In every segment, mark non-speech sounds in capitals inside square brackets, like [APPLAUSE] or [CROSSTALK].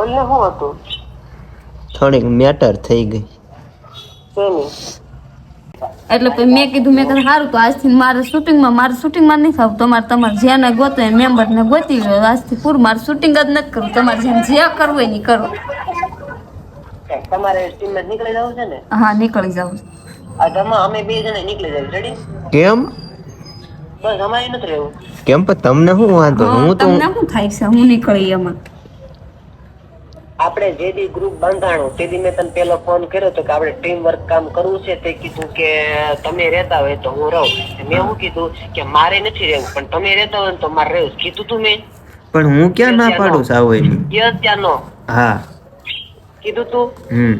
બોલ ને શું હતું? થોડીક મેટર થઈ ગઈ. એટલે પછી મેં કીધું મેં કીધું સારું તો આજથી મારે શૂટિંગમાં મારે શૂટિંગમાં નહીં ખાવું. તમારે તમારે જ્યાં ગોતો એ મેમ્બરને ગોતી લો. આજથી પૂરું મારે શૂટિંગ જ નથી કરવું. તમારે જેમ જ્યાં કરવું હોય નહીં ઈ કરો તમારે ટીમમાં નીકળી જવું છે ને? હા નીકળી જવું આ જમા અમે બે જણા નીકળી જવું રેડી કેમ? બસ અમારે નથી રહેવું. કેમ? પણ તમને શું વાંધો? હું તો તમને શું થાય છે? હું નીકળી એમાં. આપણે જે દી ગ્રુપ બાંધાણું તે દી મેં તને પેલો ફોન કર્યો તો કે આપણે ટીમ વર્ક કામ કરવું છે તે કીધું કે તમે રહેતા હોય તો હું રહું. મેં શું કીધું કે મારે નથી રહેવું પણ તમે રહેતા હોય તો મારે રહેવું. કીધું તું મેં. પણ હું ક્યાં ના પાડું સાવ એની કે ત્યાંનો હા. કીધું તું? હમ.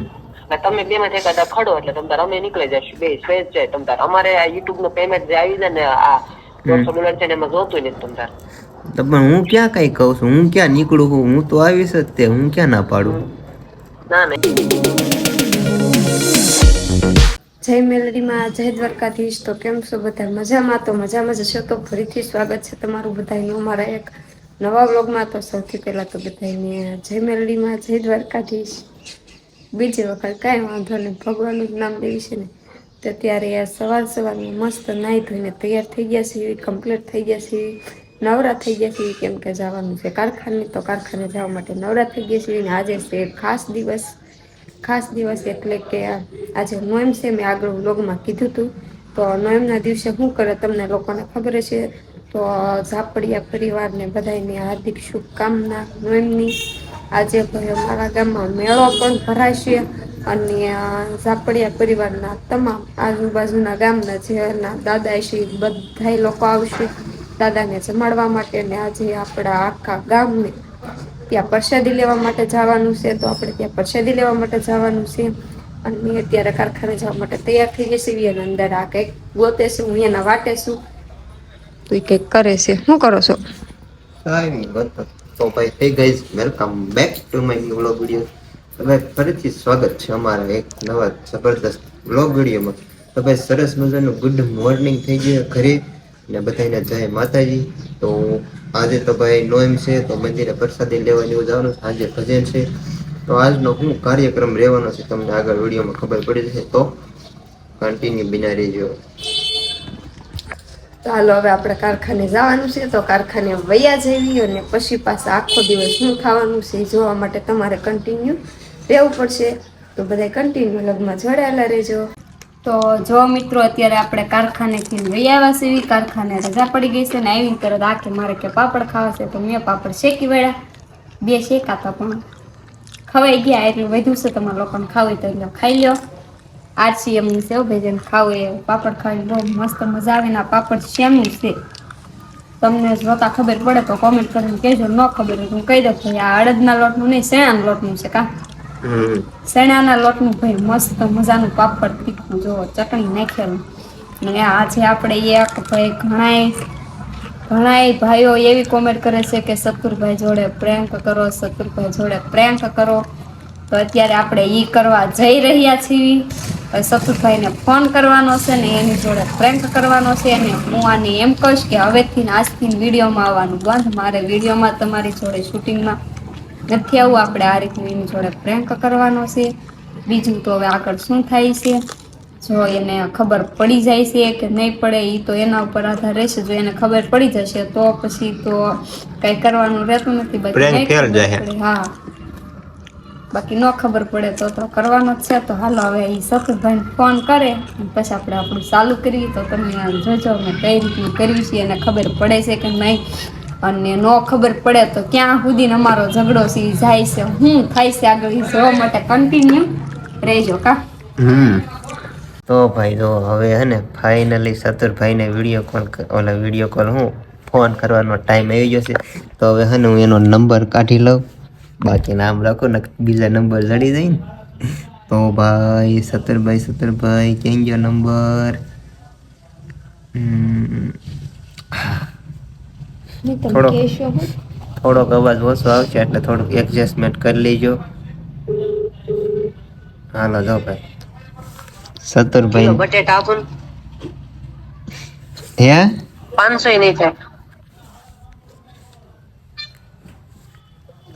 તમે બે માં એકાદા ખડો એટલે તમે તાર અમે નીકળી જશું બે સ્વેચ જાય તમે તાર અમારે આ યુટ્યુબનું પેમેન્ટ જે આવી જાય ને આ દોઢસો ડોલર છે ને એમાં જોતું નથી તમે તાર. તો પણ હું ક્યાં કઈ કહું છું? હું ક્યાં નીકળું છું? હું તો આવીશ જ તે હું ક્યાં ના પાડું? ના નહીં. જય મેલડીમાં જય દ્વારકાધીશ. તો કેમ છો બધા? મજામાં તો મજામાં જ છો તો ફરીથી સ્વાગત છે તમારું બધાનું અમારા એક નવા વ્લોગમાં. તો સૌથી પહેલાં તો બધાને જય મેલડીમાં જય દ્વારકાધીશ. બીજી વખત કાંઈ વાંધો નહીં ભગવાનનું જ નામ લેવી છે ને. તો ત્યારે આ સવાર સવારમાં મસ્ત નાહી ધોઈને તૈયાર થઈ ગયા છીએ કમ્પ્લીટ થઈ ગયા છીએ. નવરા થઈ ગયા છીએ કેમ કે જવાનું છે. કારખાને તો કારખાને જવા માટે નવરા થઈ ગયા છીએ અને આજે છે ખાસ દિવસ. ખાસ દિવસ એટલે કે આજે નોએમ છે, મેં આગળ વ્લોગમાં કીધું હતું તો નોએમના દિવસે શું કરે તમને લોકોને ખબર છે તો ઝાપડિયા પરિવારને બધાની હાર્દિક શુભકામના નોએમની. આજે ભાઈ અમારા ગામમાં મેળો પણ ભરાશે, અને ઝાપડિયા પરિવારના તમામ આજુબાજુના ગામના, જેના દાદા છે બધા લોકો આવશે. દાદાને જમાડવા માટે ને આજે આપણા આખા ગામને ત્યાં પ્રસાદી લેવા માટે જવાનું છે, તો આપણે ત્યાં પ્રસાદી લેવા માટે જવાનું છે. અને અત્યારે કારખાને જવા માટે તૈયાર થઈ જશે અને અંદર આ કંઈક ગોતે છે, હું એના વાટે છું. તો એ કંઈક કરે છે. શું કરો છો? તો ભાઈ થઈ ગઈ welcome back to my new vlog video હવે ફરીથી સ્વાગત છે અમારા એક નવા જબરદસ્ત વ્લોગ વિડીયોમાં તો ભાઈ, સરસ મજાનું ગુડ મોર્નિંગ થઈ ગયું ઘરે. ને બધાને જય માતાજી. તો આજે તો ભાઈ નોમ છે, તો મંદિરે પ્રસાદી લેવાની જવાનું આજે ભજન છે. તો આજનો હું કાર્યક્રમ રહેવાનો છે, તમને આગળ વિડીયોમાં ખબર પડી જશે તો. કન્ટિન્યુ બિના રહેજો. ચાલો, હવે આપણે કારખાને જવાનું છે, તો કારખાને વયા જઈએ અને પછી પાછા આખો દિવસ શું ખાવાનું છે જોવા માટે તમારે કન્ટિન્યુ રહેવું પડશે. તો બધા કન્ટિન્યુ લગમાં જોડાયેલા રહેજો. તો જો મિત્રો, અત્યારે આપણે કારખાનેથી લઈ આવ્યા છીએ. કારખાને રજા પડી ગઈ છે ને આવીને તરત આખે મારે કે પાપડ ખાવા છે, તો મેં પાપડ શેકી વળ્યા. બે શેકાતા પણ ખવાઈ ગયા, એટલું વધુ છે તમારા લોકોને ખાવું તો એટલે ખાઈ લો આરસી એમનું સેવ ભેજન ખાવું એ પાપડ ખાવી બહુ મસ્ત મજા આવે ને પાપડ શેમનું છે. તમને જોતા ખબર પડે તો કોમેન્ટ કરીને કહેજો, ન ખબર હોય હું કહી દઉં ભાઈ આ અડદના લોટનું નહીં, શેણાના લોટનું છે કા? શેણાના લોટનું ભાઈ મસ્ત મજાનું પાપડ તીખું, જો ચટણી નાખેલું. ને આજે આપણે એક ભાઈ ઘણાય ઘણાય ભાઈઓ એવી કોમેન્ટ કરે છે કે શત્રુભાઈ જોડે પ્રેન્ક કરો શત્રુભાઈ જોડે પ્રેન્ક કરો. તો અત્યારે આપણે એ કરવા જઈ રહ્યા છીએ. શત્રુભાઈને ફોન કરવાનો છે ને એની જોડે પ્રેન્ક કરવાનો છે અને હું આને એમ કહીશ કે હવેથી આજથી વિડીયોમાં આવવાનું. બંધ. મારે વિડીયોમાં તમારી જોડે શૂટિંગમાં નથી આવું આપણે આ રીતનું એની જોડે પ્રેન્ક કરવાનો છે. બીજું તો હવે આગળ શું થાય છે? જો એને ખબર પડી જાય છે કે નહીં પડે એ તો એના ઉપર આધાર રહેશે. જો એને ખબર પડી જશે તો પછી તો કઈ કરવાનું રહેતું નથી. હા. બાકી ન ખબર પડે તો તો કરવાનો જ છે. તો હાલો હવે એ સતુરભાઈને ફોન કરે પછી આપણે આપણું ચાલુ કરીએ. તો તમે જોજો અમે કઈ રીતનું કર્યું છે એને ખબર પડે છે કે નહીં. અને ન ખબર પડે તો ક્યાં સુધી અમારો ઝઘડો છે જાય છે હું થાય છે આગળ જોવા માટે કન્ટિન્યુ રહેજો કા? તો ભાઈ જો હવે હે ને ફાઇનલી સતુરભાઈને વીડિયો કોલ ઓલા વીડિયો કોલ હું ફોન કરવાનો ટાઈમ આવી ગયો છે. તો હવે હે ને હું એનો નંબર કાઢી લઉં બાકી નામ રાખો ને બીજા નંબર જડી જાય ને. તો ભાઈ સતુરભાઈ સતુરભાઈ કેમ ગયો નંબર હમ, થોડો. કહેશો હું. થોડોક અવાજ ઓછો આવશે એટલે થોડુંક એડજસ્ટમેન્ટ કરી લેજો. હાલો જો ભાઈ. કિલો સતુરભાઈ બટેટા આપો ને. હે? પાંચસો નહીં થાય.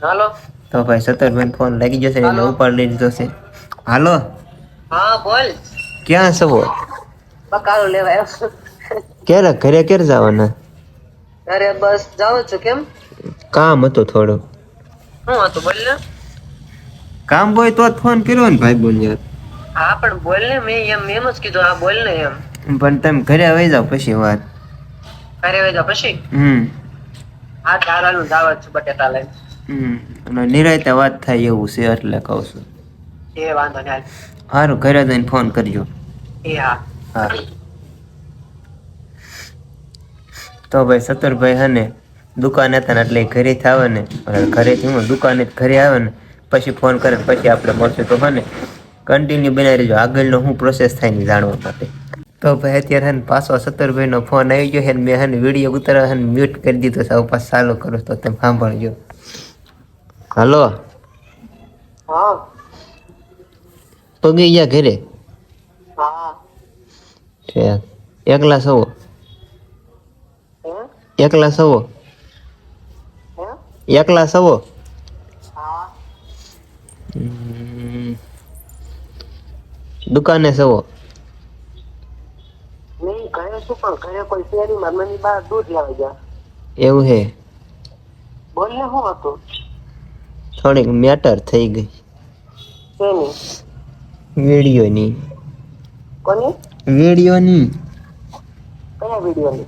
હાલો. તો ભાઈ સત્તરભાઈ ફોન લાગી જશે ને એને ઉપાડ લઈ લીધો છે હાલો. હા બોલ. ક્યાં છો? બકાલો લેવા આવ્યો ક્યારે? ઘરે ક્યારે જવાના? અરે બસ જાઉં છું કેમ? કામ હતું થોડું. શું હતું બોલ ને. કામ હોય તો ફોન કર્યો ને ભાઈ બોલ યાર. હા પણ બોલ ને મેં એમ એમ જ કીધું હા બોલ ને એમ. પણ તમે ઘરે આવી જાવ પછી વાત. ઘરે વેજો પછી? હમ. હા તારાનું દાવત છે બટેટા લઈને. હમ. અને નિરાયતે વાત થાય એવું છે એટલે કહું છું. એ વાંધો નહીં હાલ. સારું ઘરે જઈને ફોન કરજો. એ હા. હા. તો ભાઈ સત્તરભાઈ હને દુકાને હતા ને એટલે ઘરે આવે ને ઘરેથી હું દુકાને ઘરે આવે ને પછી ફોન કરે પછી આપણે મળશું. તો હને કન્ટિન્યુ બનાવી રહેજો. આગળનો શું પ્રોસેસ થાય ને જાણવા માટે. તો ભાઈ અત્યારે હે પાછો સત્તરભાઈનો ફોન આવી ગયો છે ને મેં હે વીડિયો ઉતારવા હે મ્યુટ કરી દીધો છે. હવે પાછું ચાલુ કરો તો તમે સાંભળજો. હલો. હા. પગી ગયા ઘરે? હા. એકલા સવો હે? એકલા સવો એકલા સવો દુકાને સવો એવું હે? બોલ શું હતું? થોડીક મેટર થઈ ગઈ. વીડિયો ની કોની? વિડીયોની. કયા વિડીયોની?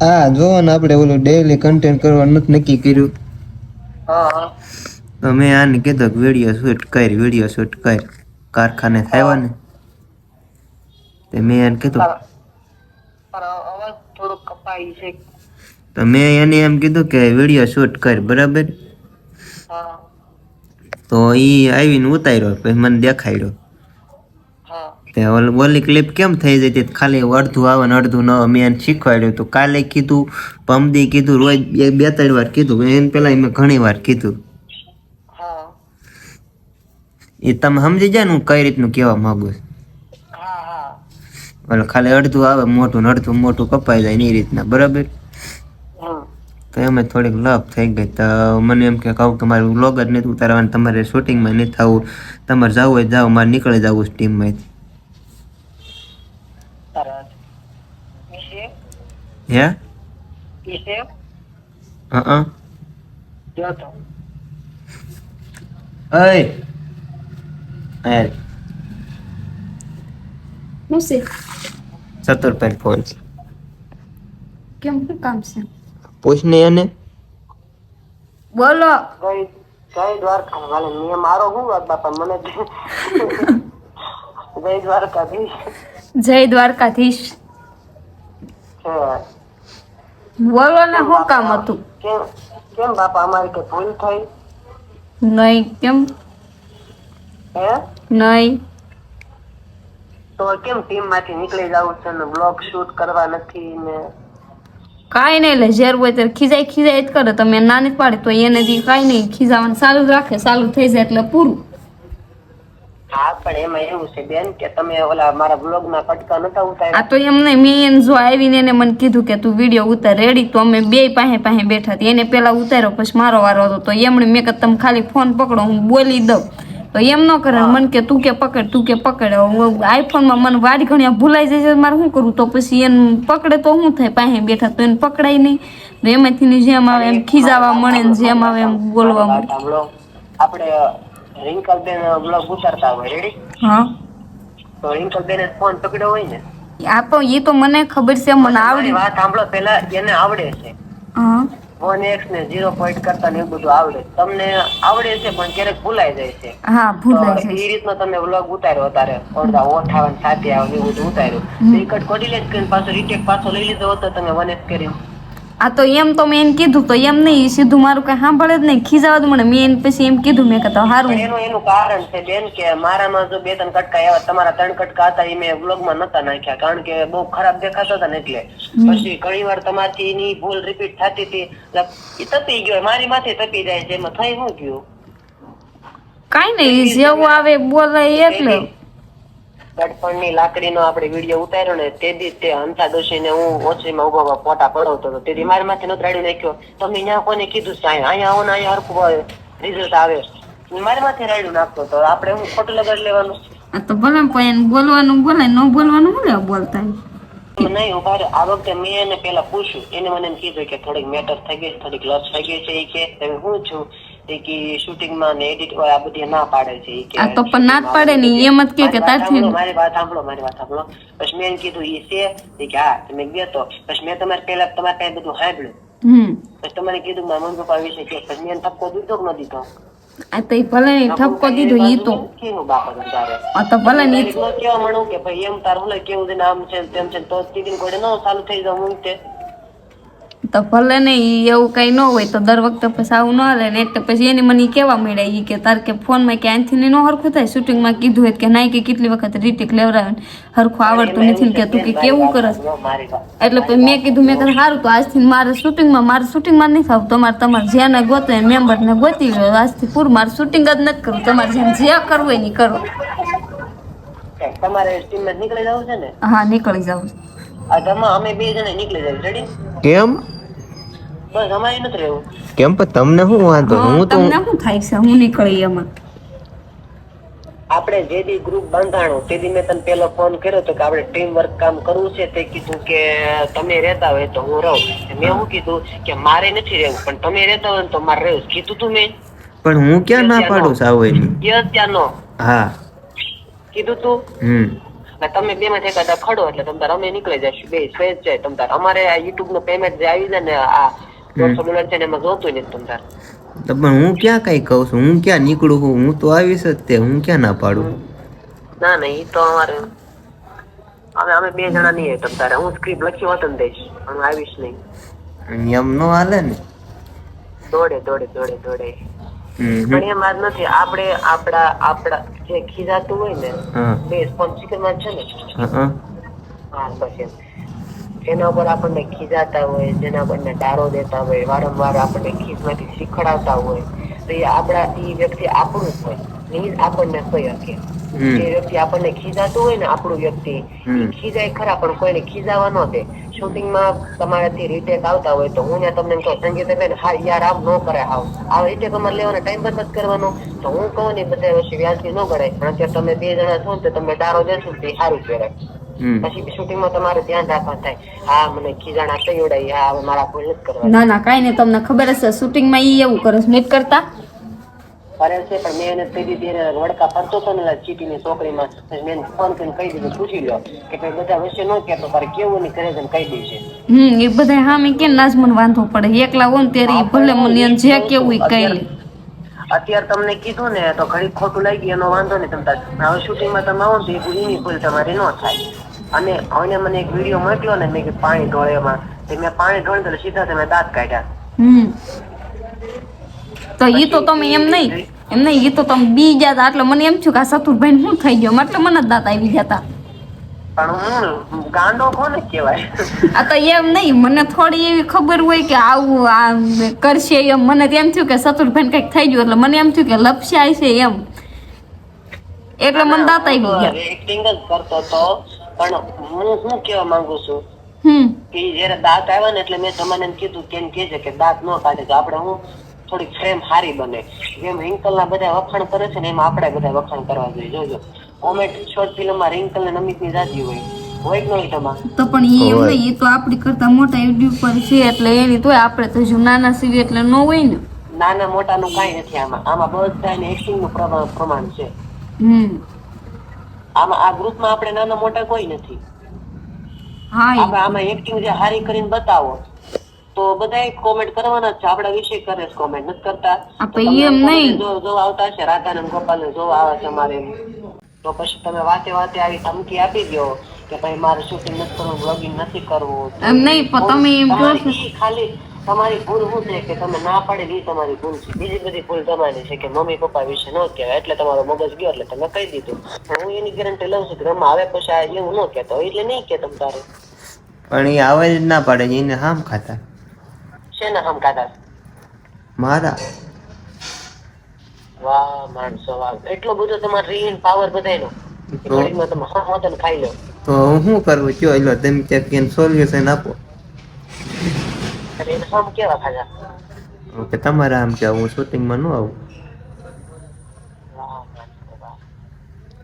આ જોવાનું ને આપણે ઓલું ડેઈલી કન્ટેન્ટ કરવાનું નથી નક્કી કર્યું. હા હા. તો મેં આને કીધું કે વીડિયો શૂટ કર વીડિયો શૂટ કર. કારખાને થાય ને તે મેં એને કીધું. તો મેં એને એમ કીધું કે વીડિયો શૂટ કર બરાબર? તો એ આવીને ઉતાર્યો પછી મને દેખાડ્યો. હા તે ઓલી ક્લિપ કેમ થઈ જતી ખાલી અડધું આવે ને અડધું ન મેં એને શીખવાડ્યું તો કાલે કીધું પમદી કીધું રોજ બે બે ત્રણ વાર કીધું. એને પહેલાં મેં ઘણી વાર કીધું. એ તમે સમજી જાય ને હું કઈ રીતનું કહેવા માગું છું. એટલે ખાલી અડધું આવે મોટું ને અડધું મોટું કપાઈ જાય ને એ રીતના. બરાબર? તો એમાં થોડીક લપ થઈ ગઈ. તો મને એમ કે કહું કે મારે વ્લોગ જ નથી ઉતારવાનું. તમારે શૂટિંગમાં નહીં થવું તમારે જવું હોય જાઓ મારે નીકળી જવું ટીમમાંથી સરસ વિશે હે વિશે હા જો તો અય હે શું છે સત્તર પેન ફોન છે કેમ શું કામ છે પૂછને એને બોલો ગઈ દ્વારકા વાલે મેં મારો શું વાત બાપા મને જય દ્વારકાધીશ જય દ્વારકાધીશ છે બોલો ને શું કામ હતું? કેમ કેમ બાપા અમારી કઈ ભૂલ થઈ? નહીં કેમ? હે? નહીં. તો કેમ ટીમમાંથી નીકળી જવું છે ને બ્લોગ શૂટ કરવા નથી ને? કાંઈ નહીં લે ઝેર હોય ત્યારે ખીજાય ખીજાય જ કરે. તમે નાની જ પાડી તો એને દી કાંઈ નહીં ખીજાવાનું ચાલુ જ રાખે ચાલુ થઈ જાય એટલે પૂરું. હા પણ એમાં એવું છે બેન કે તમે ઓલા મારા બ્લોગ કટકા નતા આ તો એમ મેં એને જો આવીને એને મને કીધું કે તું વીડિયો ઉતાર રેડી તો અમે બે પાસે પાસે બેઠા હતી. એને પેલા ઉતાર્યો પછી મારો વારો હતો. તો એમણે મેં કે તમે ખાલી ફોન પકડો હું બોલી દઉં. તો એમ ન કરે. મને કે તું કે પકડ તું કે પકડ. આઈફોનમાં મને વાડી ઘણી ભૂલાઈ જાય છે મારે શું કરું? તો પછી એને પકડે તો શું થાય? પાસે બેઠા તો એને પકડાય નહીં. તો એમાંથી જેમ આવે એમ ખીજાવા મળે ને જેમ આવે એમ બોલવા મળે. આપણે રિંકલ બેન બ્લોગ ઉતારતા હોય રેડી હા. તો રિંકલબેન ફોન પકડ્યો હોય ને? આ એ તો મને ખબર છે મને આવડે. વાત સાંભળો પેલા એને આવડે છે. હા. વન એક્સ ને ઝીરો પોઈન્ટ કરતા ને એવું બધું આવડે. તમને આવડે છે પણ ક્યારેક ભૂલાઈ જાય છે. હા ભૂલાઈ જાય એ રીતનો તમે વ્લોગ ઉતાર્યો તારે ઓરડા ઓઠ આવે સાથે આવે એવું બધું ઉતાર્યું. રિકટ કોડી કટ કરીને પાછો રીટેક પાછો લઈ લીધો હતો તમે વન એક્સ કરીને. આ તો એમ તો મેં એને કીધું તો એમ નહીં સીધું મારું કઈ સાંભળે જ નહીં ખીજાવા જ મને. મેં એને પછી એમ કીધું મેં કહેતા સારું એનું એનું કારણ છે બેન કે મારામાં જો બે ત્રણ કટકા એવા તમારા ત્રણ કટકા હતા એ મેં વ્લોગમાં નતા નાખ્યા કારણ કે બહુ ખરાબ દેખાતા હતા ને એટલે. પછી ઘણી વાર તમારથી એની ભૂલ રિપીટ થતી હતી એ તપી ગયો મારી માથે તપી જાય છે એમાં થઈ શું ગયું કાઈ નહીં જેવું આવે બોલાય એટલે. ગડપણની લાકડીનો આપણે વીડિયો ઉતાર્યો ને તે દી તે હંસા ડોશીને હું ઓછરીમાં ઊભા ઊભા ફોટા પડાવતો હતો. તેથી મારી માથે નોતરાડી રાડી નાખ્યો. તમે ત્યાં કોને કીધું છે? અહીંયા આવો ને અહીંયા હરખું રિઝલ્ટ આવે. મારી માથે રાડ્યું નાખતો તો આપણે હું ખોટું લગાડી લેવાનું? આ તો ભલે પણ બોલવાનું બોલાય ન બોલવાનું લેવા બોલતા નહીં ઊભા રહો. આ વખતે મેં એને પેલા પૂછ્યું. એને મને એમ કીધું કે થોડીક મેટર થઈ ગઈ થોડીક લસ થઈ ગઈ છે એ કે. તમે હું છું? કે શૂટિંગમાં ને એડિટ આ બધી ના પાડે છે કે આ તો પણ ના પાડે ને એમ જ કે કે તારથી મારી વાત સાંભળો મારી વાત સાંભળો. પછી મેં કીધું ઈ છે કે હા તમે ગયો તો. પછી મેં તમારે પેલા તમારે કઈ બધું સાંભળ્યું? પછી તમારે કીધું મારા મમ્મી પપ્પા વિશે કે પછી મેં ઠપકો દીધો કે ન દીધો? આ તો ભલે ને ઠપકો દીધો ઈ તો. આ તો ભલે ને કેવા મળું કે ભાઈ એમ તારું કેવું છે આમ છે તેમ છે તો તીકીને ઘોડે ન ચાલુ થઈ જાવ હું તે તો ભલે ને એ એવું કંઈ ન હોય તો દર વખતે પછી આવું ન હાલે. ને એટલે પછી એની મને કેવા મળ્યા એ કે તાર કે ફોનમાં કે આનથી ન હરખું થાય. શૂટિંગમાં કીધું હોય કે નાઈ કે કેટલી વખત રીટેક લેવડાવે ને હરખું આવડતું નથી ને કે તું કે કેવું કરસ. એટલે પછી મેં કીધું મેં કીધું સારું તો આજથી મારે શૂટિંગમાં મારે શૂટિંગમાં નહીં થવું. તમારે તમારે જેને ગોતો એ મેમ્બરને ગોતી લો આજથી પૂરું મારે શૂટિંગ જ નથી કરવું. તમારે જેમ જે કરવું હોય ને કરવું કરો. તમારે નીકળી જવું છે ને? હા નીકળી જાઉં. છે અમે બે જણા નીકળી જાય રેડી કેમ? બસ અમારે નથી રહેવું કેમ પણ તમને શું વાંધો? હું તો તમને શું થાય છે? હું નીકળી એમાં. આપણે જે દી ગ્રુપ બાંધાણું તે દી મેં તને પેલો ફોન કર્યો તો કે આપણે ટીમ વર્ક કામ કરવું છે તે કીધું કે તમે રહેતા હોય તો હું રહું. મેં શું કીધું કે મારે નથી રહેવું પણ તમે રહેતા હોય તો મારે રહેવું. કીધું તું મેં. પણ હું ક્યાં ના પાડું સાવ એની કે ત્યાંનો હા. કીધું તું? હમ. તમે બે માંથી એકાદા ખડો એટલે તમે તાર અમે નીકળી જશું બે સ્પેસ જાય. તમે તાર અમારે આ યુટ્યુબનું પેમેન્ટ જે આવી જાય ને આ પણ હું ક્યાં કઈ કહું છું? હું ક્યાં નીકળું છું? હું તો આવીશ જ તે હું ક્યાં ના પાડું? ના ના એ તો અમારે અમે અમે બે જણા નહીં તમ તારે. હું સ્ક્રિપ્ટ લખી હોત ને દઈશ હું આવીશ નહીં. એમ નો હાલે ને? દોડે દોડે દોડે દોડે. પણ એમ વાત નથી આપણે આપડા આપડા જે ખીજાતું હોય ને બે સ્પોન્સિકલમાં છે ને? હા બસ એમ. જેના ઉપર આપણને ખીજાતા હોય જેના આપણને ડારો દેતા હોય વારંવાર આપણને ખીજમાંથી શીખડાવતા હોય તો એ આપણા એ વ્યક્તિ આપણું જ હોય નહીં આપણને શકે. હમ. જે વ્યક્તિ આપણને ખીજાતું હોય ને આપણું વ્યક્તિ. ખીજાય ખરા પણ કોઈને ખીજાવા ન દે. શૂટિંગમાં તમારાથી રીટેક આવતા હોય તો હું ત્યાં તમને કહું સંગીત સંગીતાબેન હા યાર આમ ન કરે આવ આ રીટેક અમારે લેવાનો ટાઈમ બરબાદ કરવાનો. તો હું કહું ને બધા વચ્ચે વ્યાજથી ન કરાય પણ અત્યારે તમે બે જણા છો ને તો તમે ડારો દેશો તે સારું કહેવાય. પછી શૂટિંગમાં તમારે ધ્યાન રાખવાનું થાય. હા મને ખીજાણા થઈ ઉડાઈ હા હવે મારા ભૂલ નથી કરવા ના ના કાંઈ નહીં તમને ખબર હશે શૂટિંગમાં ઈ એવું કરે છે. નથી કરતા? કરે છે પણ મેં એને કહી દીધી એને વડકા ફરતો હતો ને ચીટીની છોકરીમાં. મેં ફોન કરીને કહી દીધું પૂછી લો કે ભાઈ બધા વચ્ચે ન કહેતો તારે કેવું નહીં કરે છે કહી દેશે હમ એ બધા હામે કે ના જ મને વાંધો પડે? એકલા હોય ને ત્યારે ભલે મને જે કેવું એ કહી. લે અત્યારે તમને કીધું ને તો ઘણી ખોટું લાગી એનો વાંધો નહીં તમે હવે શૂટિંગમાં તમે આવો તો એ એની ભૂલ તમારી ન થાય. અને અને મને એક વીડિયો મોકલ્યો ને મેં કે પાણી ઢોળે એમાં. તો મેં પાણી ઢોળે તો સીધા તમે દાંત કાઢ્યા. હમ. તો ઈ તો તમે એમ નહીં એમ નહીં ઈ તો તમે બી ગયા એટલે મને એમ થયું કે આ સતુરભાઈ શું થઈ ગયો? એટલે મને જ દાંત આવી જતા પણ હું ગાંડો કોને કહેવાય? આ તો એમ નહીં મને થોડી એવી ખબર હોય કે આવું આ કરશે એમ. મને એમ થયું કે સતુરભાઈ કંઈક થઈ ગયું. એટલે મને એમ થયું કે લપસ્યા છે એમ. એટલે મને દાંત આવી ગયા. એક્ટિંગ જ કરતો હતો પણ હું શું કેવા માંગુ છું? કે જયારે દાંત આવ્યા ને એટલે મેં તમને એમ કીધું કેમ કે છે કે દાંત ન કાઢે તો આપણે હું થોડીક ફ્રેમ સારી બને. જેમ રિંકલ ના બધા વખાણ કરે છે ને એમ આપણે બધા વખાણ કરવા જોઈએ. જોજો કોમેન્ટ શોર્ટ ફિલ્મમાં રિંકલ ને નમિતની જાતી હોય. હોય કે નહીં તમારે? તો પણ એ એવું નહીં એ તો આપણી કરતા મોટા યુટ્યુબ પર છે એટલે એની તો આપણે તો હજુ નાના સીવી એટલે ન હોય ને. નાના મોટા નું કઈ નથી આમાં. આમાં બધા એક્ટિંગનું પ્રમાણ પ્રમાણ છે. હમ. આમાં આ ગ્રુપમાં આપણે નાના મોટા કોઈ નથી. આપણે આમાં એક્ટિંગ જે હારી કરીને બતાવો તો બધા કોમેન્ટ કરવાના છે. આપણા વિશે કરે છે કોમેન્ટ નથી કરતા. આ તો પણ તમને એમ નહીં. જો જો આવતા છે રાધાનંદ ગોપાલ ને જોવા આવે છે અમારે તો પછી તમે વાતે વાતે આવી ધમકી આપી દો કે ભાઈ મારે શૂટિંગ નથી કરવું બ્લોગિંગ નથી કરવું. એમ નહીં તમે એમ કહો ખાલી તમારી ભૂલ શું છે કે તમે ના પાડે એ તમારી ભૂલ છે. બીજી બધી ભૂલ તમારી છે કે મમ્મી પપ્પા વિશે ન કહેવાય. એટલે તમારો મગજ ગયો એટલે તમે કહી દીધું. હું એની ગેરંટી લઉં છું કે રમા આવે પછી આ એવું ન કહેતો એટલે નહીં કે તમ તારે. પણ એ આવે જ ના પાડે એને હામ ખાતા. શેના હામ ખાતા? મારા. વાહ માણસો વાહ એટલો બધો તમારે રીન પાવર બધાયનો. કે તમે હા હા ખાઈ લો. તો હું શું કરવું કયો એટલે તમે ક્યાંક એને સોલ્યુશન આપો. એને કેવા ખાધા કે તમારે આમ કે હું શૂટિંગમાં ન આવું.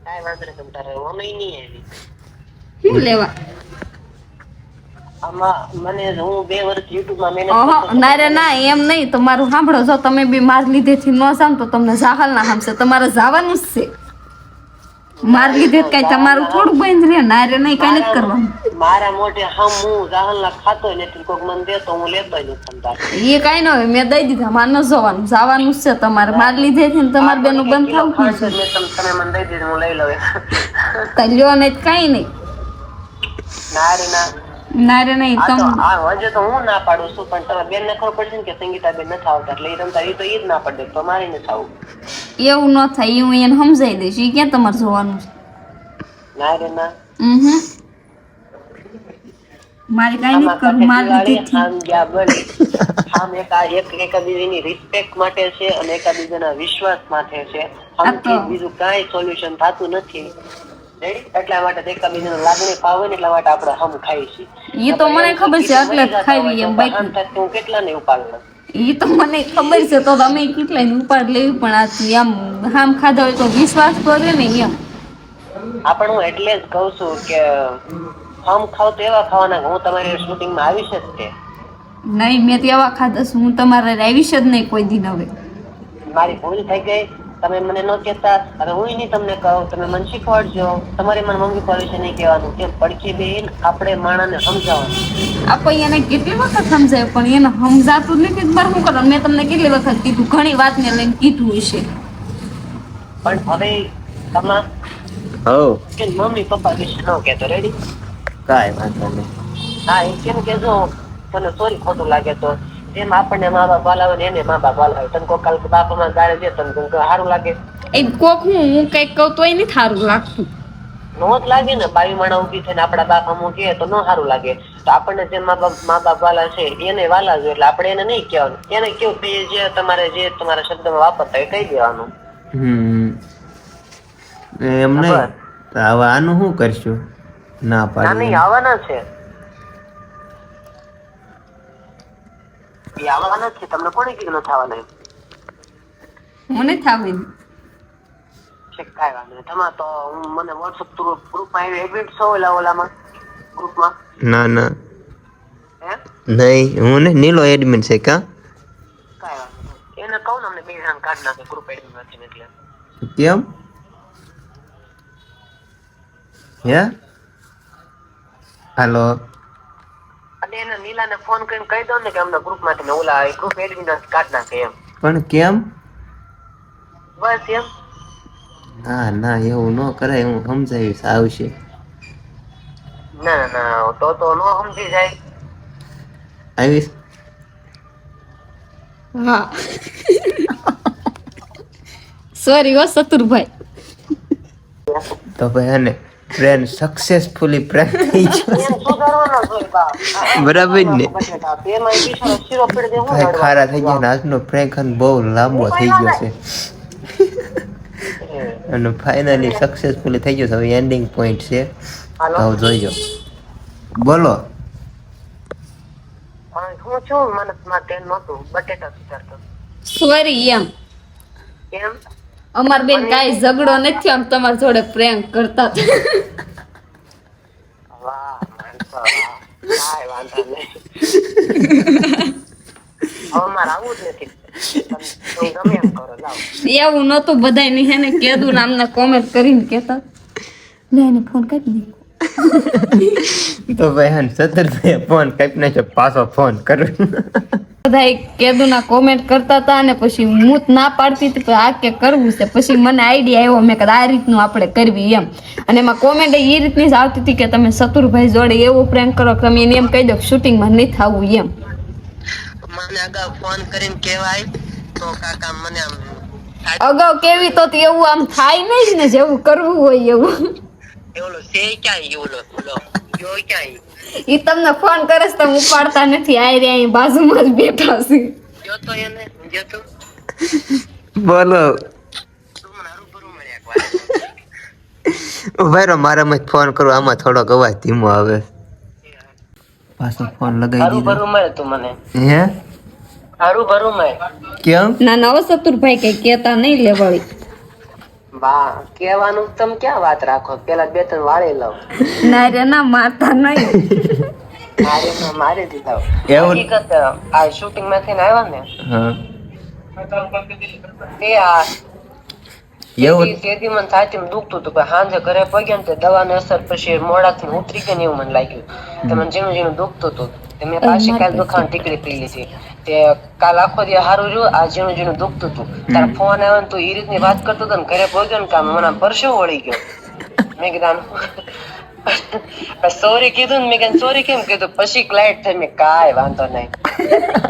કાંઈ વાંધો નહીં, નહીં આવી. શું લેવા. ના રે ના એમ નહીં તમારું સાંભળો જો તમે બી માર લીધેથી ન સાંભળો તમને જાહલ ના સાંભળશે તમારે જવાનું જ છે માર લીધે કઈ તમારું થોડું બંધ રહે ના રે નહીં કઈ નથી કરવાનું. મારા મોઢે હમ હું રાહલના ખાતો એટલે કોક મને દે તો હું લેતો નથી તમ એ કઈ ન હોય મેં દઈ દીધા મારે ન જવાનું. જવાનું જ છે તમારે. માર લીધે છે ને તમારે બેનું બંધ થવું છે મેં તમ- તમે મને દઈ દીધું, હું લઈ લઉં. કઈ ને કઈ નહીં. ના રે ના. ના રે નહીં તમ આ હજે તો હું ના પાડું છું પણ તમે બેન ને ખબર પડશે ને કે સંગીતા બેન નથી આવતા. એટલે એ રમતા તો ઈ જ ના પડે તો મારે નથી આવું. એવું ન થાય એ હું એને સમજાઈ દઈશ. એ ક્યાં તમારે જોવાનું છે? ના રે ના. હમ મારે કઈ નથી કરવું માર લીધેથી આમ ગયા બને આમ એક આ એક એકાબીજાની રિસ્પેક્ટ માટે છે અને એકાબીજાના વિશ્વાસ માટે છે. આમ બીજું કાંઈ સોલ્યુશન થતું નથી? એટલા માટે તો એકાબીજાને લાગણી હોય ને એટલા માટે આપણે હમ ખાઈએ છીએ. ઈ તો મને ખબર છે એટલે જ ખાવી એમ બાકી. હું કેટલા ને ઉપાડું એ તો મને ખબર છે તો તમે કેટલા ને ઉપાડ લેવી પણ આ એમ હામ ખાધા હોય તો વિશ્વાસ તો રહે ને એમ. આ હું એટલે જ કહું છું કે હમ ખાવ તો એવા ખાવાના હું તમારી શૂટિંગમાં આવીશ જ તે નહીં મેં તેવા ખાધા હું તમારે આવીશ જ નહીં કોઈ દિન હવે. મારી ભૂલ થઈ ગઈ. તમે મને ન કહેતા હવે હું નહીં તમને કહું તમે મને શીખવાડજો. તમારે મને મમ્મી પડી નહીં કહેવાનું કે પડખી બેન આપણે માણાને સમજાવવાનું. આપણે એને કેટલી વખત સમજાય? પણ એને સમજાતું નથી. એકવાર હું કરું મેં તમને કેટલી વખત કીધું? ઘણી વાતને લઈને કીધું હશે. પણ હવે તમા હો કે મમ્મી પપ્પા વિશે ન કહેતો. રેડી કાંઈ વાંધો નહીં. હા એ કેમ કેજો તને સોરી ખોટું લાગે તો. જેમ આપણને મા બાપ બોલાવે ને એને મા બાપ બોલાવે. તને કોક કાલ બાપામાં ગાળે દે તને કોક સારું લાગે. એ કોક હું હું કંઈક કહું તોય નહીં સારું લાગતું. નોત લાગે ને બાવી માણા ઊભી થઈને આપણા બાપ અમુક કહે તો ન સારું લાગે. તો આપણને જે મા બાપ મા બાપ વાલા છે એને વાલા જો એટલે આપણે એને નહીં કહેવાનું. એને કેવું કે જે તમારે જે તમારા શબ્દમાં વાપરતા હોય એ કહી દેવાનું. હમ. એમ. નહીં. હવે આનું શું કરશું? ના ના પાડી નહીં આવવાના છે. એ આવવાના જ છે તમને કોણે કીધું નથી આવવાના એમ? હું છે કાંઈ વાંધો નહીં. તમારે તો હું મને વોટ્સઅપ ગ્રુપમાં એડમિટ છો ઓલા ઓલામાં? ગ્રુપમાં ના ના. હે? નહીં હું ને નીલો એડમિટ છે કા? કાંઈ વાંધો નહીં. એને કહું ને અમને બે કાઢી નાખે ગ્રુપ એડમિટ નથી એટલે. કેમ? હે? હાલો એને નીલાને ફોન કરીને કહી દો ને કે અમને ગ્રુપમાંથી ને ઓલા ગ્રુપ એડમિન કાઢ નાખે એમ. પણ કેમ? બસ એમ. ના ના એવું ન કરાય હું સમજાવીશ આવશે. ના ના ના તો તો નો સમજી જાય. આવીશ. હા. સોરી ઓ સતુરભાઈ તો ભાઈ અને ટ્રેન સક્સેસફુલી પ્રેમ થઈ ગયો એમ બરાબર ને? ભાઈ ખારા થઈ ગયા આજનો prank અને બહુ લાંબો થઈ ગયો છે. અને ફાઇનલી સક્સેસફુલી થઈ ગયો છે. હવે એન્ડિંગ પોઈન્ટ છે. હવે જોઈજો બોલો. પણ હું છું મને મારે તેલ નહોતું બટેટા સુધારતો. સોરી એમ. કેમ અમાર બેન કાઈ ઝઘડો નથી આમ તમારી જોડે પ્રેમ કરતા. [LAUGHS] કરો એવું નતું બધા ને કેદું નામના કોમેન્ટ કરીને કેતા લે ફોન કાપી દે [LAUGHS] તો ભાઈ હા સત્તર ફોન કાપી નાખ્યો પાછો ફોન કરું બધા કેદુના કોમેન્ટ કરતા હતા અને પછી હું ના પાડતી હતી કે આ કે કરવું છે. પછી મને આઈડિયા આવ્યો મેં કદાચ આ રીતનું આપણે કરવી એમ. અને એમાં કોમેન્ટ એ રીતની જ આવતી હતી કે તમે સતુરભાઈ જોડે એવો પ્રેમ કરો કે તમે એને એમ કહી દો કે શૂટિંગમાં નહીં થવું એમ. મને અગાઉ ફોન કરીને કહેવાય તો કાકા મને આમ અગાઉ કેવી તો તે એવું આમ થાય નહીં જ ને જેવું કરવું હોય એવું. એવલો છે ક્યાં એવલો ઓલો ગયો ક્યાં એ તમને ફોન કરે છે તમે ઉપાડતા નથી આ રે અહીં બાજુમાં જ બેઠા છે. ગયો તો એને ગયો તો બોલો. તું મને હરું મળે એકવાર ભાઈ મારામાં જ ફોન કરું આમાં થોડોક અવાજ ધીમો આવે. પાછો ફોન લગાવી હરું દીધો. ભરું મળે તું મને. હે? હરું ભરું મળે. કેમ? ના નવો સતુરભાઈ કઈ કેતા નહીં લેવાળી વા કહેવાનું તમે ક્યાં વાત રાખો? પેલા બે ત્રણ વાળી લઉં. ના રે ના મારતા નહીં. મારે ના મારી દીધા એવું- હકીકત આ શૂટિંગમાંથી આવ્યા ને? તે આ એવું? મને દુખતું હતું સાંજે ઘરે પગ્યા ને તે દવાની અસર પછી મોડાથી ઉતરી ગઈ ને એવું મને લાગ્યું. તે મને ઝીણું ઝીણું દુખતું હતું. મેં પાછી કાલ દુખાણ ટીકડી પી લીધી તે કાલ આખો દી હારું રહ્યું આ ઝીણું ઝીણું દુખતું હતું. તારા ફોન આવ્યો ને તું એ રીતની વાત કરતો હતો ને ઘરે પહોંચ્યો ને કામ મને પરસો વળી ગયો. મેં કીધું સોરી [LAUGHS] કીધું ને મેં કીધું સોરી કેમ? કીધું પછી ક્લાઇટ થઈ મેં કાંઈ વાંધો નહીં.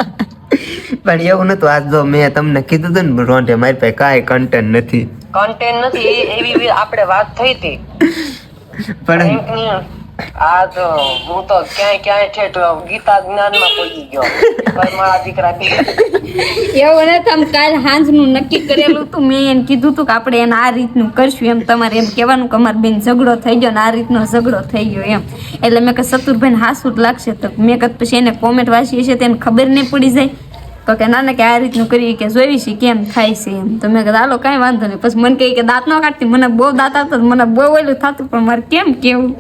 [LAUGHS] પણ એવું નતું આજ જો મેં તમને કીધું હતું ને રોંઢે મારી પાસે કાંઈ કન્ટેન્ટ નથી. કન્ટેન્ટ નથી એવી આપણે વાત થઈ હતી. [LAUGHS] પણ આ તો હું તો ક્યાંય ક્યાંય ઠેઠ ગીતા જ્ઞાનમાં પહોંચી ગયો. પણ મારા દીકરા એવું ને તમે કાલ સાંજનું નક્કી કરેલું હતું, મેં એને કીધું હતું કે આપણે એને આ રીતનું કરશું એમ. તમારે એમ કહેવાનું કે અમારે બેન ઝઘડો થઈ ગયો ને આ રીતનો ઝઘડો થઈ ગયો એમ. એટલે મેં કે શતુરભાઈ હાસું જ લાગશે તો મેં કદ પછી એને કોમેન્ટ વાંચી છે તેને ખબર નહીં પડી જાય. તો કે, ના કે આ રીતનું કરીએ કે જોઈ છે કેમ થાય છે એમ. તો મેં કીધું કાંઈ વાંધો નહીં. પછી મને કહે કે, દાંત ન કાઢતી. મને બહુ દાંત આવતો મને બહુ ઓલું થતું, પણ મારે કેમ કેવું.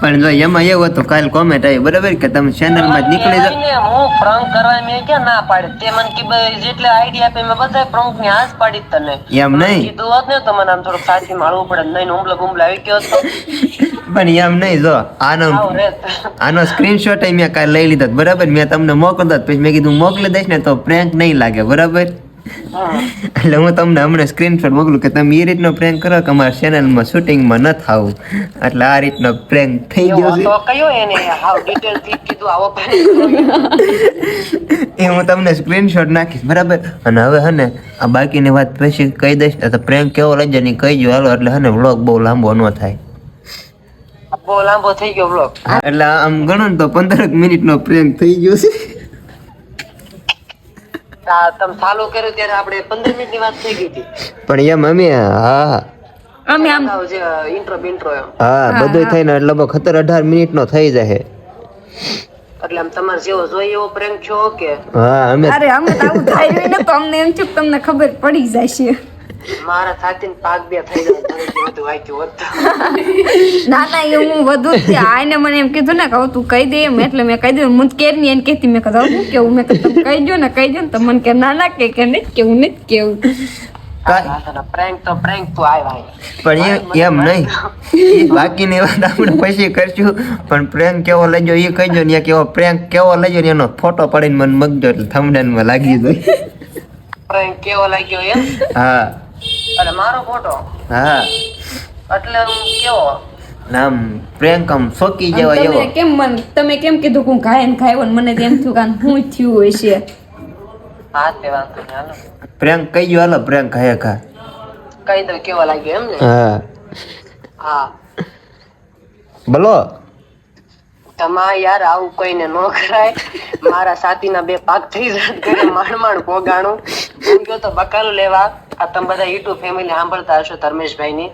પણ જો એમાં એવું હતું કાલ કોમેન્ટ આવી. બરાબર કે તમે ચેનલમાં જ નીકળી જાવ હું prank કરવા મેં ક્યાં ના પાડી? તે મને કે જેટલે આઈડિયા આપે મેં બધા prank ની હાથ પાડી તને. એમ નહીં. કીધું હોત ને તો મને આમ થોડુંક સાચી માળવું પડે નહીં ઉમલો ગુમલો આવી ગયો હતો પણ એમ નહીં જો આનો આનો સ્ક્રીનશોટ મેં કાલ લઈ લીધો બરાબર? મેં તમને મોકલતો. પછી મેં કીધું મોકલી દઈશ ને તો પ્રેન્ક નહીં લાગે. બરાબર. એટલે હું તમને હમણાં સ્ક્રીનશોટ મોકલું કે તમે એ રીતનો પ્રેન્ક કરો કે અમારા ચેનલમાં શૂટિંગમાં ન થાવું. એટલે આ રીતનો પ્રેન્ક થઈ ગયો છે. તો કયો એને? હાવ ડિટેલ કીધું આવો એ હું તમને સ્ક્રીનશોટ નાખીશ બરાબર? અને હવે હે ને આ બાકીની વાત પછી કહી દઈશ તો પ્રેન્ક કેવો લઈ ને કહી જો હાલો એટલે હે ને વ્લોગ બહુ લાંબો ન થાય. બહુ લાંબો થઈ ગયો વ્લોગ એટલે આમ ગણો ને તો પંદર મિનિટનો પ્રેન્ક થઈ ગયો છે. તમે ચાલુ કર્યું ત્યારે આપણે પંદર મિનિટની વાત થઈ ગઈ હતી. પણ એમ અમે હા અમે આમ જે ઇન્ટ્રો બિન્ટ્રો એમ. હા બધું થઈને એટલે લગભગ સત્તર અઢાર મિનિટનો થઈ જશે એટલે આમ તમારે જેવો જોઈએ એવો પ્રેમ છો કે? હા અમે અરે અમે તો આવું થાય ને તો અમને એમ છે તમને ખબર પડી જશે મારા થાતીને પાક બે થઈ જાય. ના ના એ હું વધુ આને મને એમ કીધું ને કહું તું કહી દે એમ. એટલે મેં કહી દીધું હું કેરની એને કહેતી. મેં કીધું હું કેવું? મેં તમે કહી દો ને કહી દો ને. તો મને કે ના ના કે કે નહીં કેવું નહીં કેવું. કાંઈ તો પ્રેન્ક તું પણ એ એમ નહીં. એ બાકીની વાત આપણે પછી કરશું. પણ પ્રેન્ક કેવો લઈજો એ કહીજો ને કેવો પ્રેન્ક કેવો લઈજો ને એનો ફોટો પડીને મને મગજો એટલે થંબનેલમાં લાગી જાય. પ્રેન્ક કેવો લાગ્યો એમ? હા. અને મારો ફોટો? હા. એટલે આમ કેવો? નામ પ્રેન્ક આમ સોકી જેવા એવો તમે કેમ મન તમે કેમ કીધું કે હું ખાય ને ખાયો ને મને તેમ થયું કાન હું શું થયું હોય છે. હા તે વાંધો નહીં હાલો. પ્રેન્ક ગયો હાલો પ્રેન્ક ખાય ખા કહી દઉં કેવો લાગ્યો એમ ને હા. હા. બોલો. તમા યાર આવું કોઈને ન કરાય. મારા સાથીના બે પાક થઈ જાય ઘરે માંડ માંડ પોગાણું. હું ગયો તો બકાલું લેવા. આ તમે બધા યુટ્યુબ ફેમિલી સાંભળતા હશો ધર્મેશભાઈ ની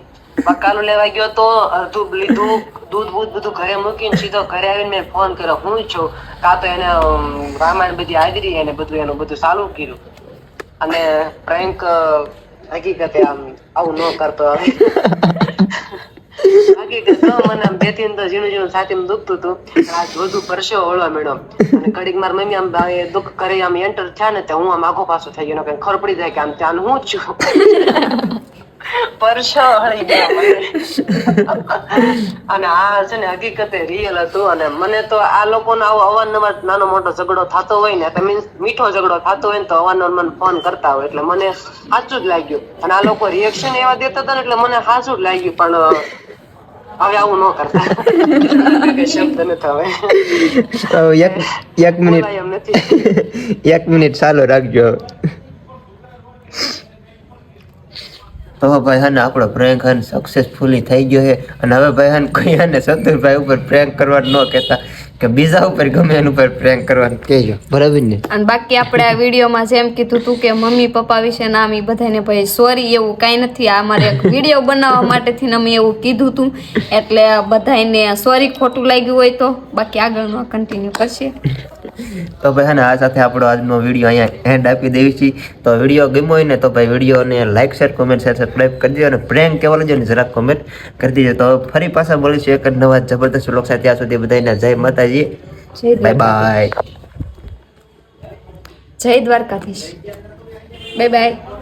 બકાલું લેવા ગયો તો અડધું લીધું, દૂધ બૂધ બધું ઘરે મૂકીને સીધો ઘરે આવીને મેં ફોન કર્યો, હું છું? કાં તો એને રામાયણ બધી હાજરી એને બધું એનું બધું ચાલુ કર્યું. અને પ્રેન્ક હકીકતે આમ આવું ન કરતો આમ એન્ટર હું આમ આખો પાછો થઈ ગયો. કે અને આ છે ને હકીકતે રિયલ હતું. અને મને તો આ લોકોનો આવો અવારનવાર નાનો મોટો ઝઘડો થતો હોય ને મીન્સ મીઠો ઝઘડો થતો હોય ને, તો અવારનવાર મને ફોન કરતા હોય. એટલે મને સાચું જ લાગ્યું. અને આ લોકો રિએક્શન એવા દેતા હતા ને, એટલે મને સાચું જ લાગ્યું. પણ હવે આવું ન કરતા. [LAUGHS] શબ્દ નથી હવે. હવે એક એક મિનિટ. [LAUGHS] એક મિનિટ ચાલુ રાખજો. તો ભાઈ હન આપણો પ્રેન્ક હન સક્સેસફુલી થઈ ગયો છે. અને હવે ભાઈ હન ને કોઈ હને ને સતુરભાઈ ઉપર પ્રેન્ક કરવા ન કહેતા. કે બીજા ઉપર ગમે એના ઉપર પ્રેન્ક કરવાનું કહેજો. બરાબર ને? અને બાકી આપણે આ વિડીયોમાં જેમ કીધું તું કે મમ્મી પપ્પા વિશે ના અમે બધાને ભાઈ સોરી એવું કાંઈ નથી. આ મારે એક વીડિયો બનાવવા માટેથી અમે એવું કીધું તું. એટલે બધાને સોરી ખોટું લાગ્યું હોય તો બાકી આગળમાં કન્ટિન્યુ કરશે. તો ભાઈ અને આ સાથે આપણો આજનો વીડિયો અહીંયા એન્ડ આપી દેવી છીએ તો વીડિયો ગમ્યો હોય ને તો ભાઈ વિડીયોને like share comment share subscribe કરી દેજો અને પ્રેન્ક કેવા લેજો ને જરાક કોમેન્ટ કરી દેજો. તો ફરી પાછા મળીશું એક નવા જબરદસ્ત લોક સાથે. ત્યાં સુધી બધાને જય માતાજી. બાય બાય જય દ્વારકાધીશ. Bye bye